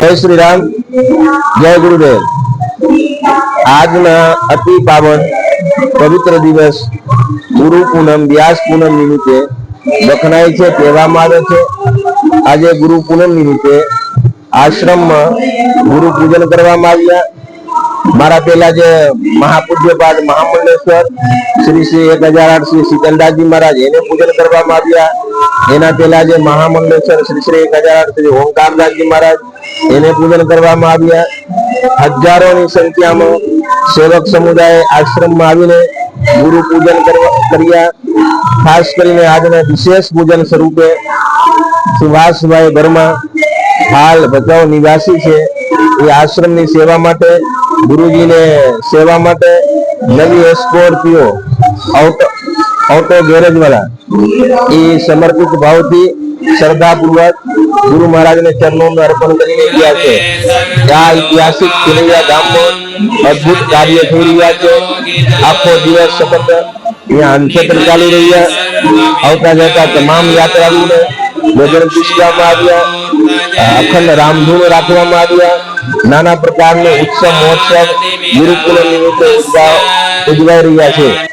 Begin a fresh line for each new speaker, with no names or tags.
જય શ્રી રામ જય ગુરુદેવ. આજના અતિ પાવન પવિત્ર દિવસ ગુરુ પૂનમ, વ્યાસ પૂનમ નિમિત્તે દખનાય છે, કહેવામાં આવે છે. આજે ગુરુ પૂનમ નિમિત્તે આશ્રમમાં ગુરુ પૂજન કરવામાં આવ્યા. મારા પેલા જે મહાપૂજ્યપાદ મહામંડેશ્વર શ્રી શ્રી એક હજાર આઠ શ્રી શીતલદાસજી મહારાજ, એને પૂજન કરવામાં આવ્યા. એના પેલા જે મહામંડલેશ્વર શ્રી શ્રી હજાર ઓમકારદાસજી મહારાજ, એને પૂજન કરવામાં આવ્યા. હજારોની સંખ્યામાં સેવક સમુદાય આશ્રમમાં આવીને ગુરુ પૂજન કર્યા. ખાસ કરીને આજના વિશેષ પૂજન સ્વરૂપે સુભાષભાઈ વર્મા, હાલ ભચાઉ નિવાસી છે. એ આશ્રમની સેવા માટે, ગુરુજીને સેવા માટે નવી સ્કોર્પિયો ઓટો ઓટો ગેરેજ વાળા એ સમર્પિત ભાવથી શ્રદ્ધાપૂર્વક ગુરુ મહારાજને ચરણોમાં અર્પણ કરીને ગયા છે. આ ઐતિહાસિક ખીરૈયા ગામમાં અદ્ભુત કાર્ય થઈ રહ્યા છે. આખો દિવસ સતત અહીંયા અન્નક્ષેત્ર ચાલુ રહ્યા. આવતા જતા તમામ યાત્રાળુઓને ભોજન પીસવામાં આવ્યા. અખંડ રામધૂન રાખવામાં આવ્યા. નાના પ્રકારનો ઉત્સવ, મહોત્સવ ગુરુ નિમિત્તે ઉજવા- ઉજવાઈ રહ્યા છે.